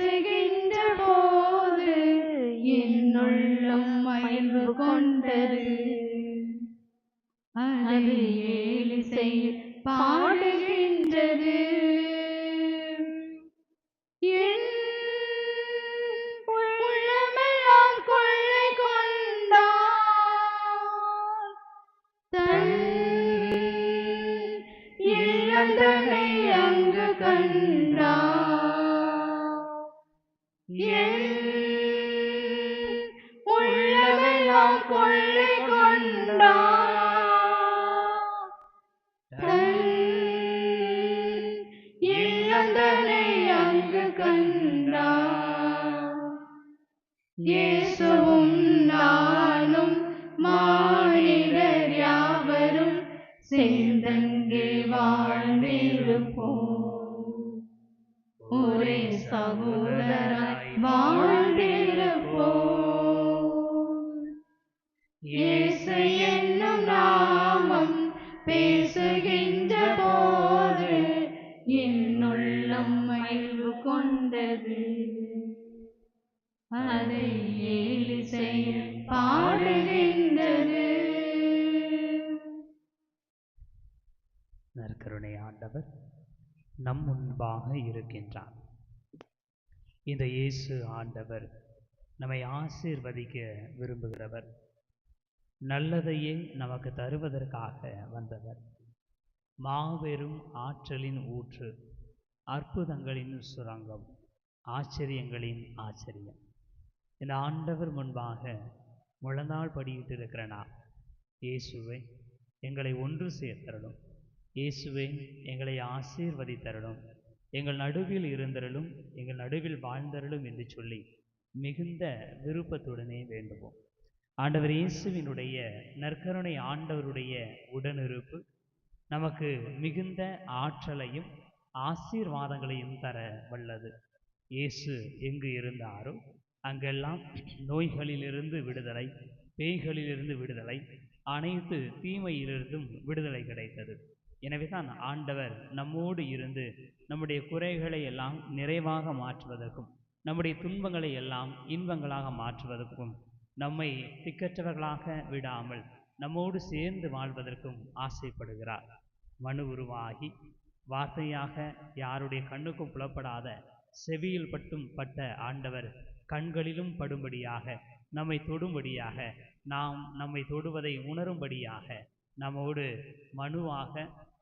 பேசுகின்ற போது என்னுள்ளம் மகிழ்வு கொண்டது. அது ஏழிசை பாடுகின்றது. வாழ்ந்திருப்போம் ஒரே சகோதராய் வாழ்ந்திருப்போம். இயேசு என்னும் நாமம் பேசுகின்ற போது என்னுள்ளம் மகிழ்வு கொண்டது. அதை ஏலிசை பாடுகின்றது. கருணை ஆண்டவர் நம் முன்பாக இருக்கின்றார். இந்த இயேசு ஆண்டவர் நம்மை ஆசீர்வதிக்க விரும்புகிறவர் நல்லதையே நமக்கு தருவதற்காக வந்தவர். மாபெரும் ஆற்றலின் ஊற்று அற்புதங்களின் சுரங்கம் ஆச்சரியங்களின் ஆச்சரியம். இந்த ஆண்டவர் முன்பாக முழந்தாள் படியிட்டு நான் இயேசுவை எங்களை ஒன்று சேர்த்தரணும் இயேசுவே எங்களை ஆசீர்வதித்தரலும் எங்கள் நடுவில் இருந்தரலும் எங்கள் நடுவில் வாழ்ந்தரலும் என்று சொல்லி மிகுந்த விருப்பத்துடனே வேண்டுவோம். ஆண்டவர் இயேசுவினுடைய நற்கருணை ஆண்டவருடைய உடனிருப்பு நமக்கு மிகுந்த ஆற்றலையும் ஆசீர்வாதங்களையும் தர வல்லது. இயேசு எங்கு இருந்தாரோ அங்கெல்லாம் நோய்களிலிருந்து விடுதலை பேய்களிலிருந்து விடுதலை அனைத்து தீமையிலிருந்தும் விடுதலை கிடைத்தது. எனவேதான் ஆண்டவர் நம்மோடு இருந்து நம்முடைய குறைகளை எல்லாம் நிறைவாக மாற்றுவதற்கும் நம்முடைய துன்பங்களை எல்லாம் இன்பங்களாக மாற்றுவதற்கும் நம்மை திக்கற்றவர்களாக விடாமல் நம்மோடு சேர்ந்து வாழ்வதற்கும் ஆசைப்படுகிறார். மனு உருவாகி வார்த்தையாக யாருடைய கண்ணுக்கும் புலப்படாத செவியில் பட்டும் பட்ட ஆண்டவர் கண்களிலும் படும்படியாக நம்மை தொடும்படியாக நாம் நம்மை தொடுவதை உணரும்படியாக நம்மோடு மனுவாக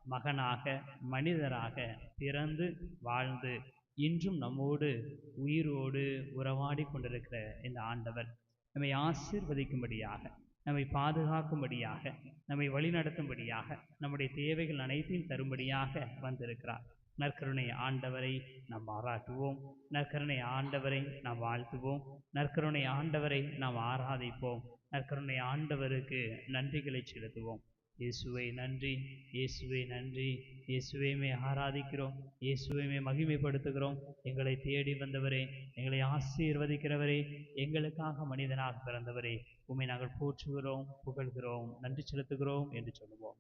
மகனாக மனிதராக பிறந்து வாழ்ந்து இன்றும் நம்மோடு உயிரோடு உறவாடி கொண்டிருக்கிற இந்த ஆண்டவர் நம்மை ஆசீர்வதிக்கும்படியாக நம்மை பாதுகாக்கும்படியாக நம்மை வழிநடத்தும்படியாக நம்முடைய தேவைகள் அனைத்தையும் தரும்படியாக வந்திருக்கிறார். நற்கருணை ஆண்டவரை நாம் பாராட்டுவோம். நற்கருணை ஆண்டவரை நாம் வாழ்த்துவோம். நற்கருணை ஆண்டவரை நாம் ஆராதிப்போம். நற்கருணை ஆண்டவருக்கு நன்றிகளை செலுத்துவோம். இயேசுவை நன்றி இயேசுவை நன்றி. இயேசுவையுமே ஆராதிக்கிறோம். இயேசுவையுமே மகிமைப்படுத்துகிறோம். எங்களை தேடி வந்தவரே எங்களை ஆசீர்வதிக்கிறவரே எங்களுக்காக மனிதனாக பிறந்தவரே. உண்மை நாங்கள் போற்றுகிறோம் புகழ்கிறோம் நன்றி செலுத்துகிறோம் என்று சொல்லுவோம்.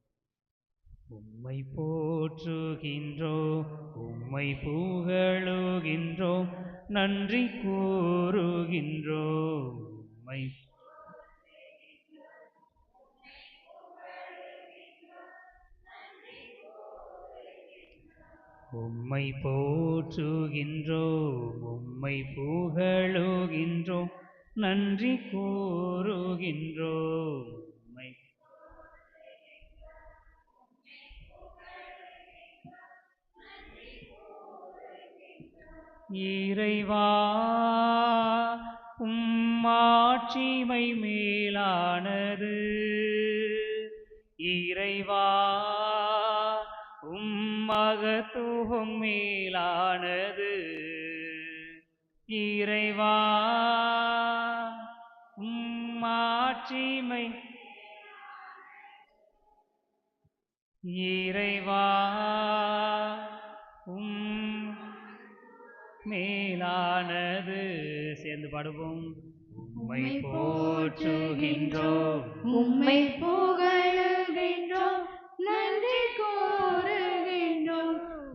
உம்மை போற்றுகின்றோம் உம்மை புகழுகின்றோம் நன்றி கூறுகின்றோம். உம்மை உம்மை போற்றுகின்றோம் உம்மை புகழுகின்றோம் நன்றி கூறுகின்றோம். உம்மை. இறைவா உம்மாட்சிமை மேலானது. இறைவா உம்மகத்துவம் மேலானது. இறைவா உம்மாட்சிமை இறைவா உம் மேலானது. சேர்ந்து பாடுவோம். உம்மை போற்றுகின்றோம். உம்மை புகழுகின்றோம்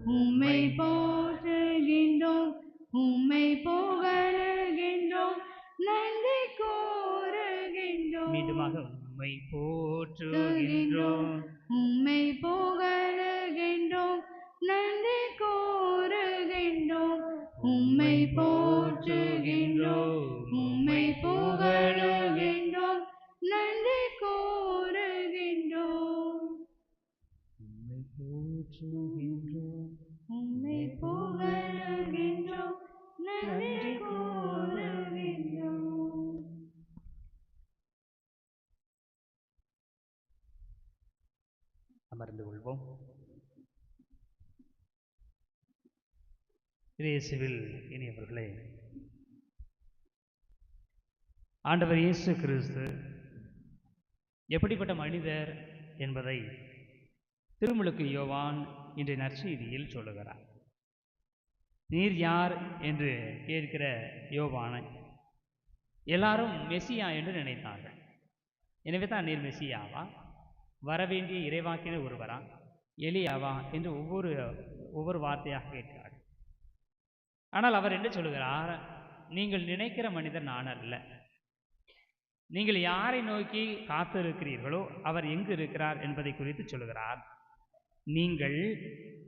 உம்மை போற்றுகின்றோம் உம்மை புகழுகின்றோம் நன்றி கூறுகின்றோம். மீண்டுமாக உம்மை போற்றுகின்றோம். உம்மை புகழுகின்றோம் நன்றி கூறுகின்றோம். உம்மை போற்றுகின்றோம் உம்மை புகழுகின்றோம் நன்றி கூறுகின்றோம். போற்றுகின்றோம் உம்மை புகழுகின்றோம். நன்றி கூறுகின்றோம். அமர்ந்து கொள்வோம். இயேசுவில் இனியவர்களே ஆண்டவர் இயேசு கிறிஸ்து எப்படிப்பட்ட மனிதர் என்பதை திருமுழுக்கு யோவான் இன்றைய நற்செய்தியில் சொல்லுகிறார். நீர் யார் என்று கேட்கிற யோவானை எல்லாரும் மெசியா என்று நினைத்தார்கள். எனவே தான் நீர் மெசியாவா? வரவேண்டிய இறைவாக்கின ஒருவரா? எலியாவா? என்று ஒவ்வொரு ஒவ்வொரு வார்த்தையாக கேட்கிறார் ஆனால் அவர் என்ன சொல்லுகிறார்? நீங்கள் நினைக்கிற மனிதர் நான் அல்ல. நீங்கள் யாரை நோக்கி காத்திருக்கிறீர்களோ அவர் எங்கு இருக்கிறார் என்பதை குறித்து சொல்லுகிறார். நீங்கள்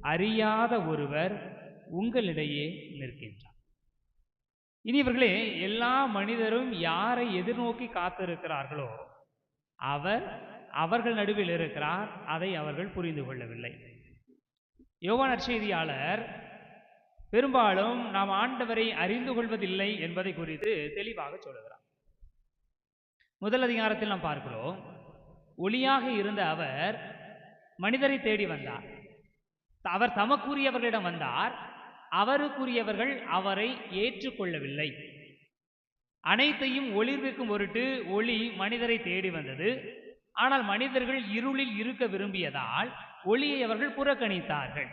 அறியாத ஒருவர் உங்களிடையே நிற்கின்றார். இனியவர்களே எல்லா மனிதரும் யாரை எதிர்நோக்கி காத்திருக்கிறார்களோ அவர் அவர்கள் நடுவில் இருக்கிறார் அதை அவர்கள் புரிந்து கொள்ளவில்லை. யோவான் செய்தியாளர் பெரும்பாலும் நாம் ஆண்டவரை அறிந்து கொள்வதில்லை என்பதை குறித்து தெளிவாக சொல்லுகிறார். முதல் அதிகாரத்தில் நாம் பார்க்கிறோம் ஒளியாக இருந்த அவர் மனிதரை தேடி வந்தார். அவர் தமக்குரியவர்களிடம் வந்தார். அவருக்குரியவர்கள் அவரை ஏற்றுக்கொள்ளவில்லை. அனைத்தையும் ஒளிர்விக்கும் பொருட்டு ஒளி மனிதரை தேடி வந்தது. ஆனால் மனிதர்கள் இருளில் இருக்க விரும்பியதால் ஒளியை அவர்கள் புறக்கணித்தார்கள்.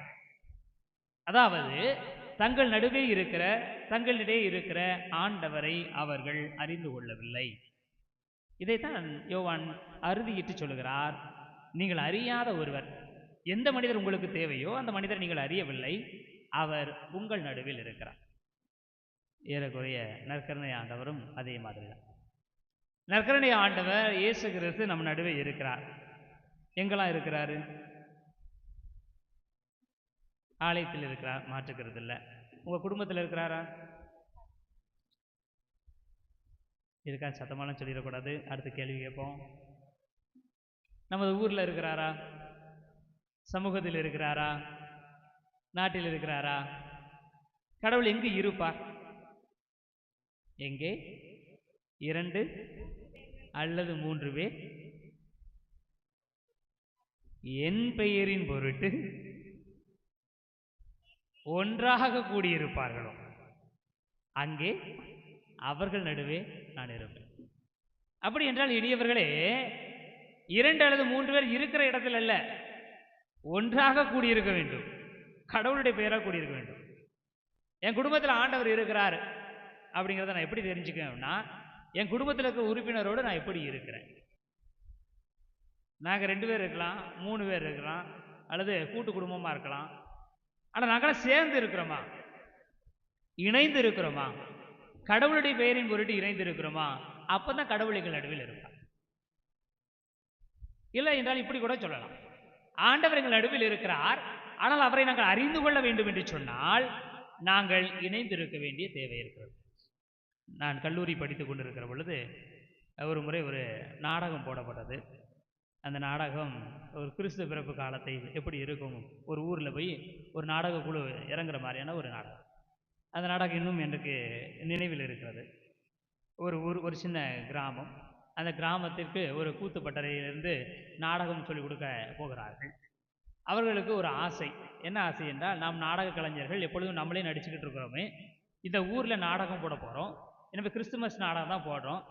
அதாவது தங்கள் நடுவே இருக்கிற தங்களிடையே இருக்கிற ஆண்டவரை அவர்கள் அறிந்து கொள்ளவில்லை. இதைத்தான் யோவான் அறுதியிட்டு சொல்லுகிறார். நீங்கள் அறியாத ஒருவர். எந்த மனிதர் உங்களுக்கு தேவையோ அந்த மனிதர் நீங்கள் அறியவில்லை. அவர் உங்கள் நடுவில் இருக்கிறார். ஏறக்குறைய நற்கருணை ஆண்டவரும் அதே மாதிரி தான் நற்கருணை ஆண்டவர் இயேசு கிறிஸ்து நம்ம நடுவே இருக்கிறார். எங்கெல்லாம் இருக்கிறாரு? ஆலயத்தில் இருக்கிறார் மாற்றுக்கிறது இல்லை. உங்கள் குடும்பத்தில் இருக்கிறாரா? இருக்கா சத்தமாலாம் சொல்லிடக்கூடாது. அடுத்த கேள்வி கேட்போம். நமது ஊரில் இருக்கிறாரா? சமூகத்தில் இருக்கிறாரா? நாட்டில் இருக்கிறாரா? கடவுள் எங்கு இருப்பார்? எங்கே? இரண்டு அல்லது மூன்று பேர்? என் பெயரின் பொருட்டு ஒன்றாக கூடியிருப்பார்களோ? அங்கே அவர்கள் நடுவே நான் இருப்பேன். அப்படி என்றால் இனியவர்களே இரண்டு அல்லது மூன்று பேர் இருக்கிற இடத்துல அல்ல. ஒன்றாக கூடியிருக்க வேண்டும். கடவுளுடைய பெயராக கூடியிருக்க வேண்டும். என் குடும்பத்தில் ஆண்டவர் இருக்கிறார். அப்படிங்கிறத நான் எப்படி தெரிஞ்சுக்கணும்னா என் குடும்பத்தில் இருக்கிற உறுப்பினரோடு நான் எப்படி இருக்கிறேன்? நாங்கள் ரெண்டு பேர் இருக்கலாம் மூணு பேர் இருக்கலாம் அல்லது கூட்டு குடும்பமாக இருக்கலாம். ஆனால் நாங்களாம் சேர்ந்து இருக்கிறோமா? இணைந்து இருக்கிறோமா? கடவுளுடைய பெயரின் பொருட்டு இணைந்து இருக்கிறோமா? அப்பதான் கடவுள் எங்கள் நடுவில் இருப்பான் இல்லை என்றால் இப்படி கூட சொல்லலாம். ஆண்டவர் எங்கள் நடுவில் இருக்கிறார். ஆனால் அவரை நாங்கள் அறிந்து கொள்ள வேண்டும் என்று சொன்னால் நாங்கள் இணைந்திருக்க வேண்டிய தேவை இருக்கிறது. நான் கல்லூரி படித்து கொண்டிருக்கிற பொழுது ஒரு முறை ஒரு நாடகம் போடப்பட்டது. அந்த நாடகம் ஒரு கிறிஸ்து பிறப்பு காலத்தை எப்படி இருக்கும்? ஒரு ஊரில் போய் ஒரு நாடக குழு இறங்குற மாதிரியான ஒரு நாடகம். அந்த நாடகம் இன்னும் எனக்கு நினைவில் இருக்கிறது. ஒரு ஊர் ஒரு சின்ன கிராமம். அந்த கிராமத்திற்கு ஒரு கூத்துப்பட்டறையிலிருந்து நாடகம் சொல்லிக் கொடுக்க போகிறார்கள். அவர்களுக்கு ஒரு ஆசை. என்ன ஆசை என்றால் நாம் நாடக கலைஞர்கள் எப்பொழுதும் நம்மளே நடிச்சுக்கிட்டு இருக்கிறோமே இந்த ஊரில் நாடகம் போட போகிறோம் எனவே கிறிஸ்துமஸ் நாடகம் தான் போடுறோம்.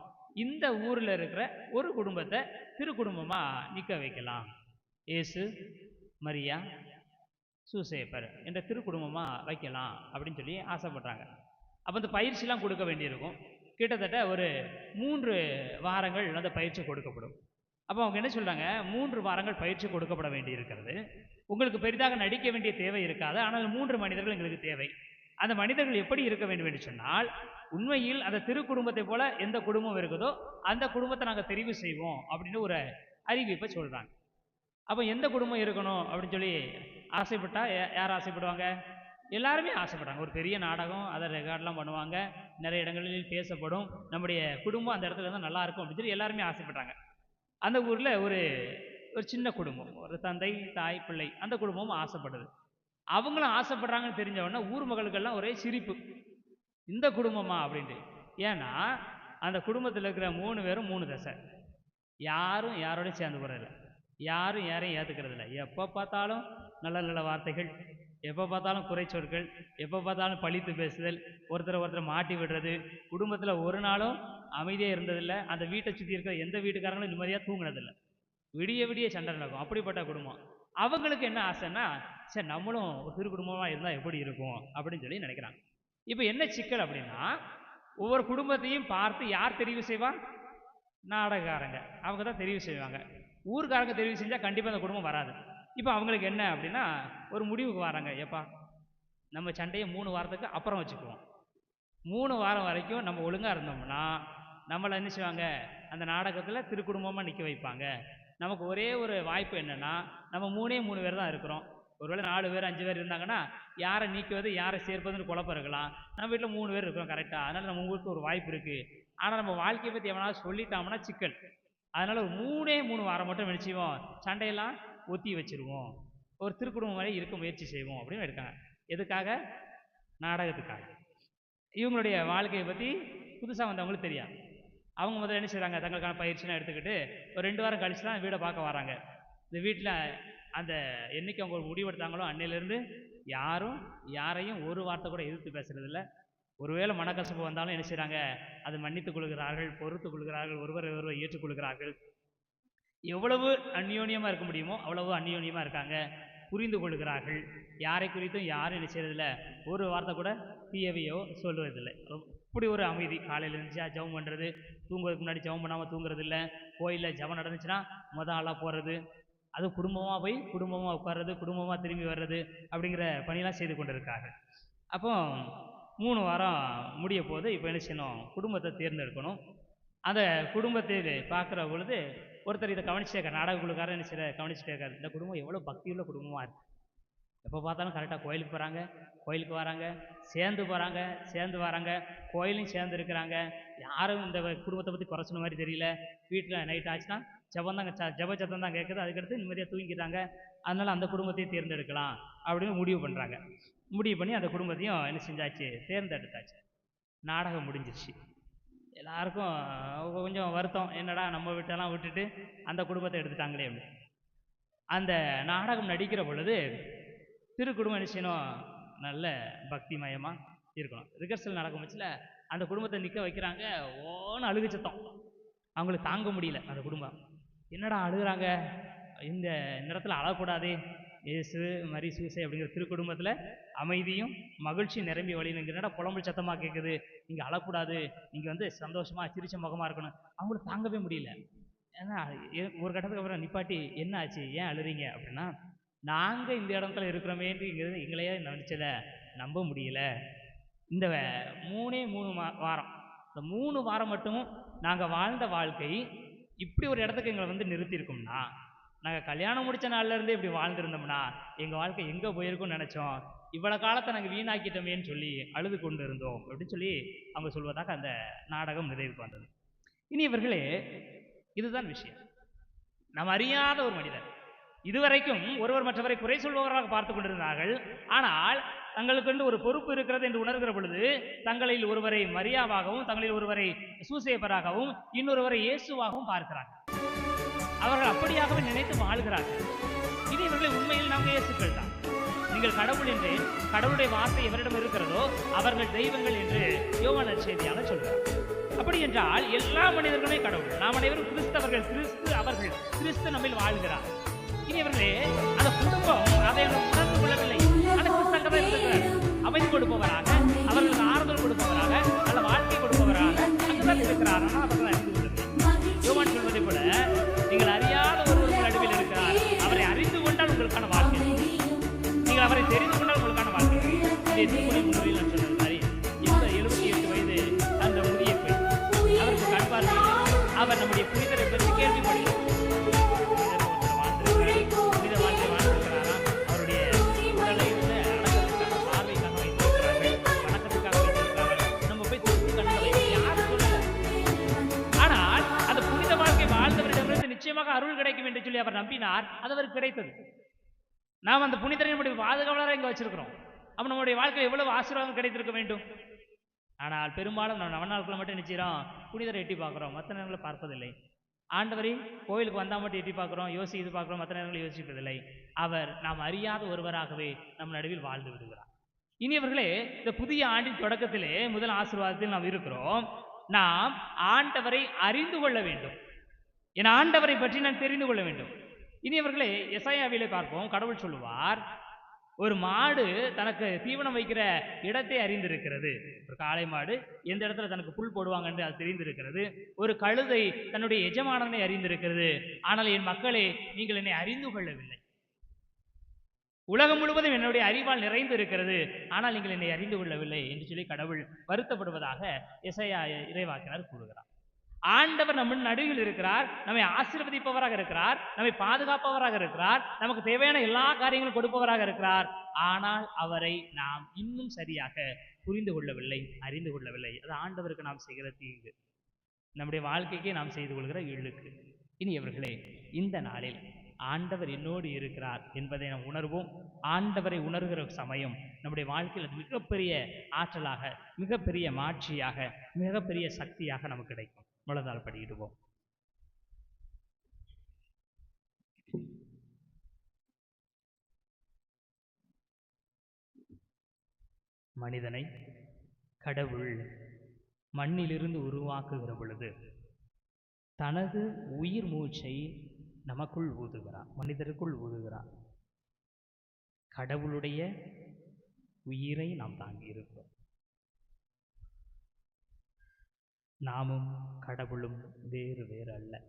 இந்த ஊரில் இருக்கிற ஒரு குடும்பத்தை திரு குடும்பமாக நிற்க வைக்கலாம். ஏசு மரியா சூசேப்பர் என்ற திரு குடும்பமாக வைக்கலாம் அப்படின்னு சொல்லி ஆசைப்படுறாங்க. அப்போ இந்த பயிற்சிலாம் கொடுக்க வேண்டியிருக்கும். கிட்டத்தட்ட ஒரு மூன்று வாரங்கள் அந்த பயிற்சி கொடுக்கப்படும். அப்போ அவங்க என்ன சொல்கிறாங்க மூன்று வாரங்கள் பயிற்சி கொடுக்கப்பட வேண்டி இருக்கிறது உங்களுக்கு பெரிதாக நடிக்க வேண்டிய தேவை இருக்காது. ஆனால் மூன்று மனிதர்கள் எங்களுக்கு தேவை. அந்த மனிதர்கள் எப்படி இருக்க வேண்டும் என்று சொன்னால் உண்மையில் அந்த திரு குடும்பத்தை போல எந்த குடும்பம் இருக்குதோ அந்த குடும்பத்தை நாங்கள் தெரிவு செய்வோம் அப்படின்னு ஒரு அறிவிப்பை சொல்கிறாங்க அப்போ எந்த குடும்பம் இருக்கணும் அப்படின்னு சொல்லி ஆசைப்பட்டா யார் ஆசைப்படுவாங்க? எல்லாருமே ஆசைப்படுறாங்க. ஒரு பெரிய நாடகம் அதை ரெக்கார்ட்லாம் பண்ணுவாங்க. நிறைய இடங்களில் பேசப்படும். நம்முடைய குடும்பம் அந்த இடத்துல இருந்தால் நல்லா இருக்கும் அப்படின்னு சொல்லி எல்லாருமே ஆசைப்படுறாங்க. அந்த ஊரில் ஒரு ஒரு சின்ன குடும்பம். ஒரு தந்தை தாய் பிள்ளை. அந்த குடும்பமும் ஆசைப்படுது. அவங்களும் ஆசைப்படுறாங்கன்னு தெரிஞ்ச உடனே ஊர் மகளுக்கெல்லாம் ஒரே சிரிப்பு. இந்த குடும்பமா அப்படின்ட்டு. ஏன்னா அந்த குடும்பத்தில் இருக்கிற மூணு பேரும் மூணு தசை. யாரும் யாரோடையும் சேர்ந்து போகிறதில்ல யாரும் யாரையும் ஏற்றுக்கிறது இல்லை எப்போ பார்த்தாலும் நல்ல நல்ல வார்த்தைகள் எப்போ பார்த்தாலும் குறைச்சொற்கள் எப்போ பார்த்தாலும் பழித்து பேசுதல் ஒருத்தரை ஒருத்தரை மாட்டி விடுறது. குடும்பத்தில் ஒரு நாளும் அமைதியாக இருந்ததில்லை. அந்த வீட்டை சுற்றி இருக்கிற எந்த வீட்டுக்காரங்களும் நிம்மதியாக தூங்கினதில்லை. விடிய விடிய சண்டை நடக்கும். அப்படிப்பட்ட குடும்பம். அவங்களுக்கு என்ன ஆசைன்னா சரி நம்மளும் ஒரு குடும்பமாக இருந்தால் எப்படி இருக்கும்? அப்படின்னு சொல்லி நினைக்கிறாங்க. இப்போ என்ன சிக்கல் அப்படின்னா ஒவ்வொரு குடும்பத்தையும் பார்த்து யார் தெரிவு செய்வா? நாடகக்காரங்க. அவங்க தான் தெரிவு செய்வாங்க. ஊர்க்காரங்க தெரிவு செஞ்சால் கண்டிப்பாக அந்த குடும்பம் வராது. இப்போ அவங்களுக்கு என்ன அப்படின்னா ஒரு முடிவுக்கு வராங்க. ஏப்பா நம்ம சண்டையை மூணு வாரத்துக்கு அப்புறம் வச்சுக்குவோம். மூணு வாரம் வரைக்கும் நம்ம ஒழுங்காக இருந்தோம்னா நம்மளை என்ன செய்வாங்க? அந்த நாடகத்தில் திருக்குடும்பமாக நிற்க வைப்பாங்க. நமக்கு ஒரே ஒரு வாய்ப்பு என்னென்னா நம்ம மூணே மூணு பேர் தான் இருக்கிறோம். ஒருவேளை நாலு பேர் அஞ்சு பேர் இருந்தாங்கன்னா யாரை நீக்குவது யாரை சேர்ப்பதுன்னு குழப்பம் இருக்கலாம். நம்ம வீட்டில் மூணு பேர் இருக்கிறோம் கரெக்டாக அதனால் நம்ம ஊருக்கு ஒரு வாய்ப்பு இருக்குது ஆனால் நம்ம வாழ்க்கையை பற்றி எவனாவது சொல்லிட்டோம்னா சிக்கல். அதனால் ஒரு மூணே மூணு வாரம் மட்டும் நினச்சிவோம் சண்டையெல்லாம் ஒத்தி வச்சிருவோம். ஒரு திருக்குடும்பம் வரை இருக்க முயற்சி செய்வோம் அப்படின்னு இருக்காங்க எதுக்காக? நாடகத்துக்காக. இவங்களுடைய வாழ்க்கையை பற்றி புதுசாக வந்தவங்களுக்கு தெரியாது. அவங்க முதல்ல என்ன செய்கிறாங்க தங்களுக்கான பயிற்சிலாம் எடுத்துக்கிட்டு ஒரு ரெண்டு வாரம் கழிச்சு தான் வீடை பார்க்க வராங்க. இந்த வீட்டில் அந்த என்னைக்கு அவங்க முடிவெடுத்தாங்களோ அன்னையிலேருந்து யாரும் யாரையும் ஒரு வார்த்தை கூட எதிர்த்து பேசுறதில்ல ஒருவேளை மனக்கசப்பு வந்தாலும் என்ன செய்கிறாங்க அதை மன்னித்துக் கொள்கிறார்கள் பொறுத்துக் கொள்கிறார்கள் ஒருவர் ஒருவர் ஏற்றுக்கொள்கிறார்கள். எவ்வளவு அந்யோன்யமாக இருக்க முடியுமோ அவ்வளவு அந்யோன்யமாக இருக்காங்க. புரிந்து கொள்கிறார்கள். யாரை குறித்தும் யாரும் என்ன செய்யறதில்ல ஒரு வார்த்தை கூட தீயவையோ சொல்றதில்லை அப்படி ஒரு அமைதி. காலையில் இருந்துச்சா ஜெபம் பண்ணுறது தூங்குறதுக்கு முன்னாடி ஜெபம் பண்ணாமல் தூங்குறது இல்லை கோயிலில் ஜெபம் நடந்துச்சுன்னா மொதல் ஆளாக போகிறது அது குடும்பமாக போய் குடும்பமாக உட்கார்றது குடும்பமாக திரும்பி வர்றது அப்படிங்கிற பணியெல்லாம் செய்து கொண்டிருக்காங்க அப்போ மூணு வாரம் முடிய போது இப்போ என்ன செய்யணும்? குடும்பத்தை தேர்ந்தெடுக்கணும். அந்த குடும்பத்தை பார்க்குற பொழுது ஒருத்தர் இதை கவனிச்சுட்டே இருக்கார் நாடக என்ன செய்ய கவனிச்சுட்டே இருக்காரு இந்த குடும்பம் எவ்வளோ பக்தியுள்ள குடும்பமாக இருக்கு. எப்போ பார்த்தாலும் கரெக்டாக கோயிலுக்கு போகிறாங்க கோயிலுக்கு வராங்க சேர்ந்து போகிறாங்க சேர்ந்து வராங்க கோயிலும் சேர்ந்து இருக்கிறாங்க. யாரும் இந்த குடும்பத்தை பற்றி குறைச்சின மாதிரி தெரியல. வீட்டில் நைட் ஆச்சுன்னா ஜபம் தாங்க ஜப சத்தம் தான் கேட்குது. அதுக்கடுத்து நிம்மதியாக தூங்கிட்டாங்க அதனால் அந்த குடும்பத்தையும் தேர்ந்தெடுக்கலாம் அப்படின்னு முடிவு பண்ணுறாங்க முடிவு பண்ணி அந்த குடும்பத்தையும் என்ன செஞ்சாச்சு? தேர்ந்தெடுத்தாச்சு. நாடகம் முடிஞ்சிருச்சு. எல்லாருக்கும் கொஞ்சம் வருத்தம். என்னடா நம்ம வீட்டெல்லாம் விட்டுட்டு அந்த குடும்பத்தை எடுத்துட்டாங்களே அப்படின்னு அந்த நாடகம் நடிக்கிற பொழுது திரு குடும்ப செய்யணும் நல்ல பக்திமயமாக இருக்கணும். ரிகர்சல் நடக்கும் பட்சத்தில் அந்த குடும்பத்தை நிற்க வைக்கிறாங்க. ஓன்னு அழுகு சத்தம். அவங்களுக்கு தாங்க முடியல அந்த குடும்பம். என்னடா அழுகுறாங்க? இந்த நேரத்தில் அழக்கூடாது இயேசு மரி சூசை அப்படிங்கிற திருக்குடும்பத்தில் அமைதியும் மகிழ்ச்சியும் நிரம்பி வழினுங்க என்னடா புலம்பல் சத்தமாக கேட்குது நீங்கள் அழக்கூடாது. நீங்கள் வந்து சந்தோஷமாக சிரிச்ச முகமாக இருக்கணும். அவங்களுக்கு தாங்கவே முடியல. ஏன்னா ஒரு கட்டத்துக்கு அப்புறம் நிப்பாட்டி என்ன ஆச்சு? ஏன் அழுறீங்க? அப்படின்னா நாங்கள் இந்த இடத்துல இருக்கிறோமேன்றது எங்களையே நினச்சல நம்ப முடியல. இந்த மூணே மூணு மா- வாரம். இந்த மூணு வாரம் மட்டும் நாங்கள் வாழ்ந்த வாழ்க்கை இப்படி ஒரு இடத்துக்கு எங்களை வந்து நிறுத்தியிருக்கோம்னா நாங்கள் கல்யாணம் முடிச்ச நாள்லேருந்தே இப்படி வாழ்ந்துருந்தோம்னா எங்கள் வாழ்க்கை எங்கே போயிருக்கும்னு நினச்சோம். இவ்வளோ காலத்தை நாங்கள் வீணாக்கிட்டோமேன்னு சொல்லி அழுது கொண்டு இருந்தோம் அப்படின்னு சொல்லி அவங்க சொல்வதாக அந்த நாடகம் நிறைவுக்கு வந்தது. இனி இவர்களே இதுதான் விஷயம். நாம் அறியாத ஒரு மனிதர். இதுவரைக்கும் ஒருவர் மற்றவரை குறை சொல்பவர்களாக பார்த்து கொண்டிருந்தார்கள். ஆனால் தங்களுக்கென்று ஒரு பொறுப்பு இருக்கிறது என்று உணர்கிற பொழுது தங்களில் ஒருவரை மரியாவாகவும் தங்களில் ஒருவரை சூசேபராகவும் இன்னொருவரை இயேசுவாகவும் பார்க்கிறார்கள். அவர்கள் அப்படியாகவே நினைத்து வாழ்கிறார்கள். இது இவர்களை உண்மையில் நாம் இயேசுக்கள் தான். நீங்கள் கடவுள் என்று கடவுளுடைய வார்த்தை எவரிடம் இருக்கிறதோ அவர்கள் தெய்வங்கள் என்று யோவான செய்தியாக சொல்கிறார். அப்படி என்றால் எல்லா மனிதர்களுமே கடவுள். நாம் அனைவரும் கிறிஸ்தவர்கள் கிறிஸ்து அவர்கள் கிறிஸ்து நம்மில் வாழ்கிறார். இனி இவர்களே அந்த குடும்பம் அதை உணர்ந்து கொள்ளவில்லை. அந்த கிறிஸ்தங்க இருக்கிறார் அமைதி கொடுப்பவராக அவர்களுக்கு ஆறுதல் கொடுப்பவராக நல்ல வாழ்க்கை கொடுப்பவராக அங்குதான் இருக்கிறார். ஆனால் அவர்கள் நீங்கள் அவரை தெரிந்து கொண்டால் உங்களுக்கான வாழ்க்கை. இதை திருமணம் முன்னுரையில் நான் சொன்னது மாதிரி இந்த எழுபத்தி எட்டு வயது அந்த முதிய பெண். அவருக்கு கண் அவர் நம்முடைய புனிதரை பற்றி கேள்விப்படுகிறார். புனித வாழ்க்கை அவருடைய உடலை நம்ம போய் புனித வாழ்க்கை நிச்சயமாக அருள் கிடைக்கும் என்று சொல்லி அவர் நம்பினார். அது அவருக்கு கிடைத்தது. நாம் அந்த புனிதரை நம்முடைய பாதுகாவலராக இங்கே வச்சிருக்கிறோம். அப்போ நம்முடைய வாழ்க்கை எவ்வளவு ஆசீர்வாதம் கிடைத்திருக்க வேண்டும்? ஆனால் பெரும்பாலும் நம்ம நவநாட்களை மட்டும் நிச்சயம் புனிதரை எட்டி பார்க்குறோம். மற்ற நேரங்களை பார்ப்பதில்லை. ஆண்டவரை கோயிலுக்கு வந்தால் மட்டும் எட்டி பார்க்குறோம். யோசித்து பார்க்குறோம். மற்ற நேரங்களை யோசிப்பதில்லை. அவர் நாம் அறியாத ஒருவராகவே நம் நடுவில் வாழ்ந்து விடுகிறார். இனியவர்களே இந்த புதிய ஆண்டின் தொடக்கத்திலே முதல் ஆசீர்வாதத்தில் நாம் இருக்கிறோம். நாம் ஆண்டவரை அறிந்து கொள்ள வேண்டும். என் ஆண்டவரை பற்றி நான் தெரிந்து கொள்ள வேண்டும். இனி இனியவர்களே எசாயாவிலே பார்ப்போம். கடவுள் சொல்லுவார் ஒரு மாடு தனக்கு தீவனம் வைக்கிற இடத்தை அறிந்திருக்கிறது. ஒரு காளை மாடு எந்த இடத்துல தனக்கு புல் போடுவாங்க என்று அது தெரிந்திருக்கிறது. ஒரு கழுதை தன்னுடைய எஜமானனை அறிந்திருக்கிறது. ஆனால் என் மக்களே நீங்கள் என்னை அறிந்து கொள்ளவில்லை. உலகம் முழுவதும் என்னுடைய அறிவால் நிறைந்து இருக்கிறது. ஆனால் நீங்கள் என்னை அறிந்து கொள்ளவில்லை என்று சொல்லி கடவுள் வருத்தப்படுவதாக இசையா இறைவாக்கினார் கூறுகிறார். ஆண்டவர் நம்ம நடுவில் இருக்கிறார் நம்மை ஆசீர்வதிப்பவராக இருக்கிறார் நம்மை பாதுகாப்பவராக இருக்கிறார் நமக்கு தேவையான எல்லா காரியங்களும் கொடுப்பவராக இருக்கிறார். ஆனால் அவரை நாம் இன்னும் சரியாக புரிந்து கொள்ளவில்லை அறிந்து கொள்ளவில்லை. அது ஆண்டவருக்கு நாம் செய்கிற தீங்கு. நம்முடைய வாழ்க்கைக்கு நாம் செய்து கொள்கிற இழுக்கு. இனி இவர்களே இந்த நாளில் ஆண்டவர் என்னோடு இருக்கிறார் என்பதை நாம் உணர்வோம். ஆண்டவரை உணர்கிற சமயம் நம்முடைய வாழ்க்கையில் அது மிகப்பெரிய ஆற்றலாக மிகப்பெரிய மாட்சியாக மிகப்பெரிய சக்தியாக நமக்கு கிடைக்கும். முழந்தால் படிக்கிடுவோம் மனிதனை கடவுள் மண்ணிலிருந்து உருவாக்குகிற பொழுது தனது உயிர் மூச்சை நமக்குள் ஊதுகிறார். மனிதருக்குள் ஊதுகிறார். கடவுளுடைய உயிரை நாம் தாங்கி இருக்கிறோம் நாமும் கடவுளும் வேறு வேறு அல்ல.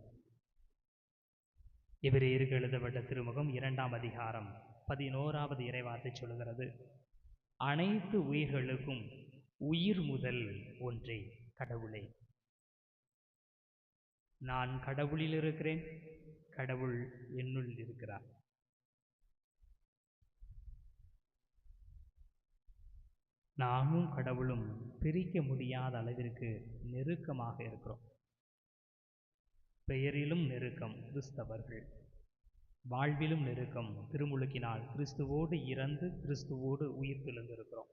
எபிரேயருக்கு எழுதப்பட்ட திருமுகம் இரண்டாம் அதிகாரம் பதினோராவது இறைவார்த்தை சொல்கிறது அனைத்து உயிர்களுக்கும் உயிர் முதல் ஒன்றே கடவுளே. நான் கடவுளில் இருக்கிறேன் கடவுள் என்னுள் இருக்கிறார். நாமும் கடவுளும் பிரிக்க முடியாத அளவிற்கு நெருக்கமாக இருக்கிறோம். பெயரிலும் நெருக்கம் கிறிஸ்தவர்கள். வாழ்விலும் நெருக்கம் திருமுழுக்கினால் கிறிஸ்துவோடு இறந்து கிறிஸ்துவோடு உயிர் தெழுந்திருக்கிறோம்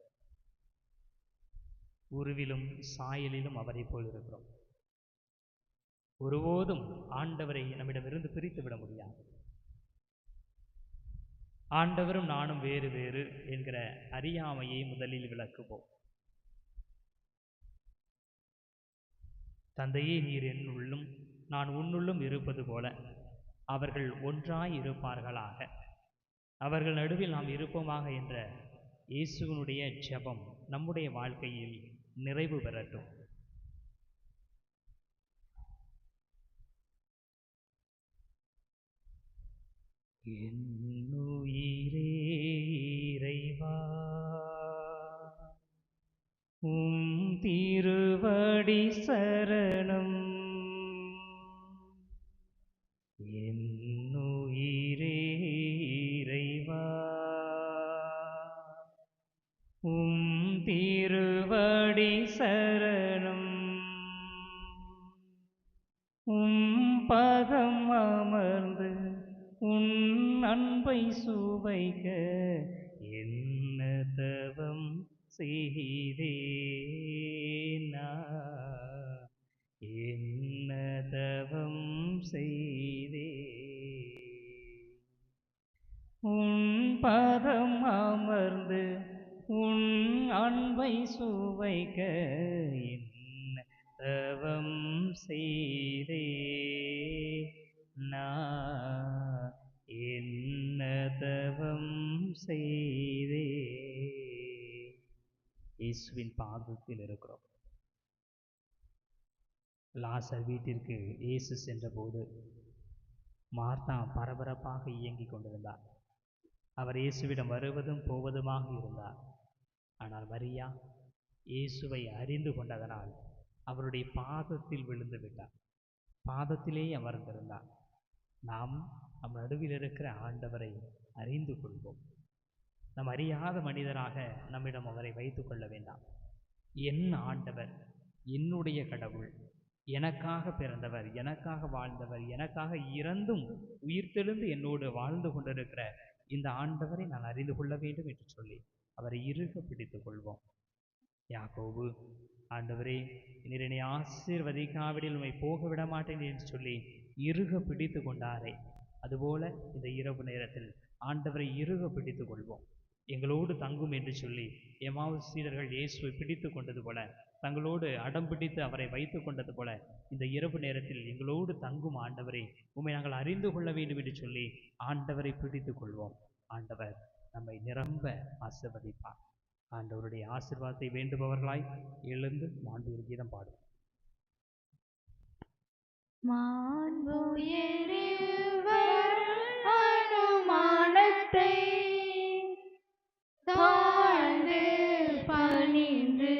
உருவிலும் சாயலிலும் அவரை போல் இருக்கிறோம். ஒருபோதும் ஆண்டவரை நம்மிடமிருந்து பிரித்து விட முடியாது. ஆண்டவரும் நானும் வேறு வேறு என்கிற அறியாமையை முதலில் விளக்குவோம். தந்தையே நீர் என்னுள்ளும் நான் உன்னுள்ளும் இருப்பது போல அவர்கள் ஒன்றாய் இருப்பார்களாக. அவர்கள் நடுவில் நாம் இருப்போமாக என்ற இயேசுவினுடைய ஜெபம் நம்முடைய வாழ்க்கையில் நிறைவு பெறட்டும். என் செய்தே நான் என்ன தவம் செய்தே. இயேசுவின் பாதத்தில் இருக்கிறோம். லாசர் வீட்டிற்கு இயேசு சென்றபோது மார்த்தா பரபரப்பாக இயங்கிக் கொண்டிருந்தார். அவர் இயேசுவிடம் வருவதும் போவதுமாக இருந்தார். ஆனால் மரியா இயேசுவை அறிந்து கொண்டதனால் அவருடைய பாதத்தில் விழுந்து விட்டார். பாதத்திலே அமர்ந்திருந்தார். நாம் நம் நடுவில் இருக்கிற ஆண்டவரை அறிந்து கொள்வோம். நம் அறியாத மனிதராக நம்மிடம் அவரை வைத்து கொள்ள வேண்டாம். என் ஆண்டவர் என்னுடைய கடவுள் எனக்காக பிறந்தவர் எனக்காக வாழ்ந்தவர் எனக்காக இறந்தும் உயிர்த்தெழுந்து என்னோடு வாழ்ந்து கொண்டிருக்கிற இந்த ஆண்டவரை நான் அறிந்து கொள்ள வேண்டும் என்று சொல்லி அவரை இறுக பிடித்துக் கொள்வோம். யாக்கோபு ஆண்டவரே நீர் என்னை ஆசீர்வதிக்காவிடில் உம்மை போக விட மாட்டேன் என்று சொல்லி இறுக பிடித்து கொண்டாரே. அதுபோல இந்த இரவு நேரத்தில் ஆண்டவரை இறுக பிடித்து கொள்வோம். எங்களோடு தங்கும் என்று சொல்லி எமாவு சீடர்கள் இயேசுவை பிடித்து கொண்டது போல தங்களோடு அடம் பிடித்து அவரை வைத்து கொண்டது போல இந்த இரவு நேரத்தில் எங்களோடு தங்கும் ஆண்டவரை உம்மை நாங்கள் அறிந்து கொள்ள வேண்டும் என்று சொல்லி ஆண்டவரை பிடித்து கொள்வோம். ஆண்டவர் நம்மை நிரம்ப ஆசிர்வதிப்பார். ஆண்டவருடைய ஆசிர்வாதத்தை வேண்டுபவர்களாய் எழுந்து மாண்பு கீதம் பாடும் அனுமானத்தை தாழ்ந்து பணிந்து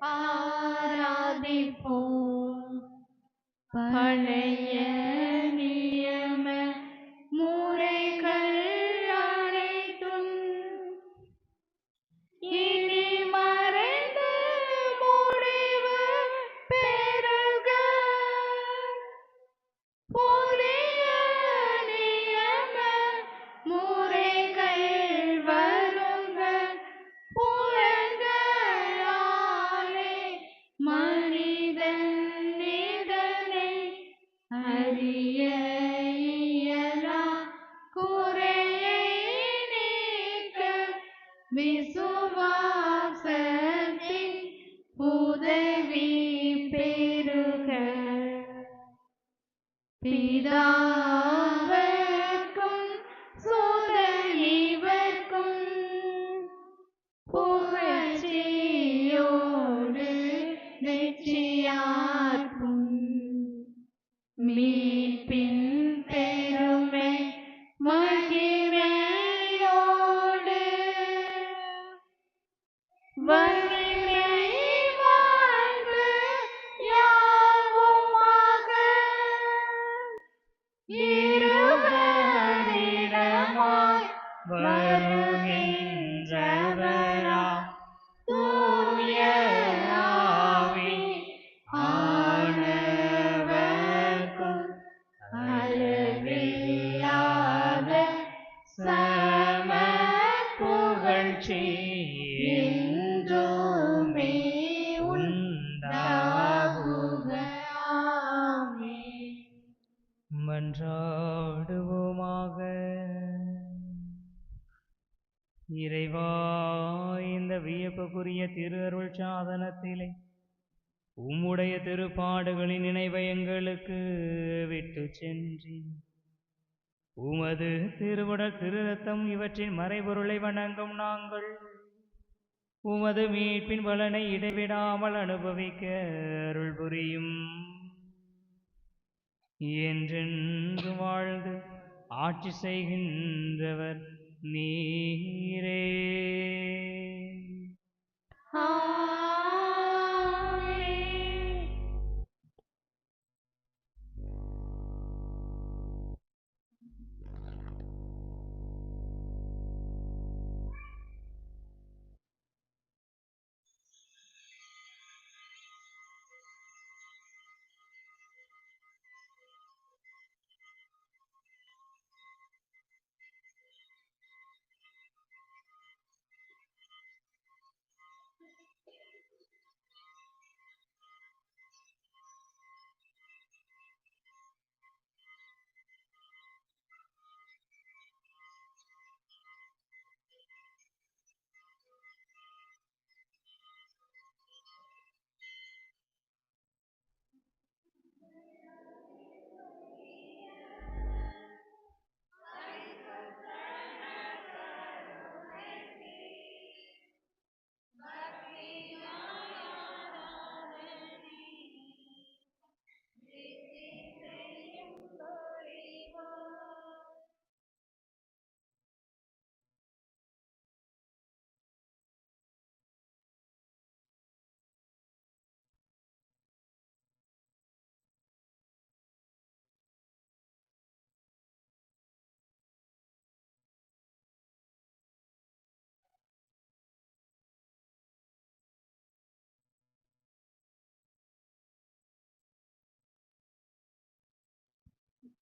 ஆராதிப்போம். பழைய திருப்பாடுகளின் நினைவை எங்களுக்கு விட்டு சென்றி உமது திருவுடல் திருரத்தம் இவற்றின் மறைபொருளை வணங்கும் நாங்கள். உமது மீட்பின் பலனை இடைவிடாமல் அனுபவிக்க அருள் புரியும். என்றென்று வாழ்ந்து ஆட்சி செய்கின்றவர் நீரே. ஆ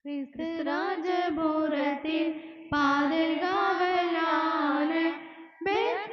கிறிஸ்து ராஜபுரத்தில் பாதுகாவலான பெத்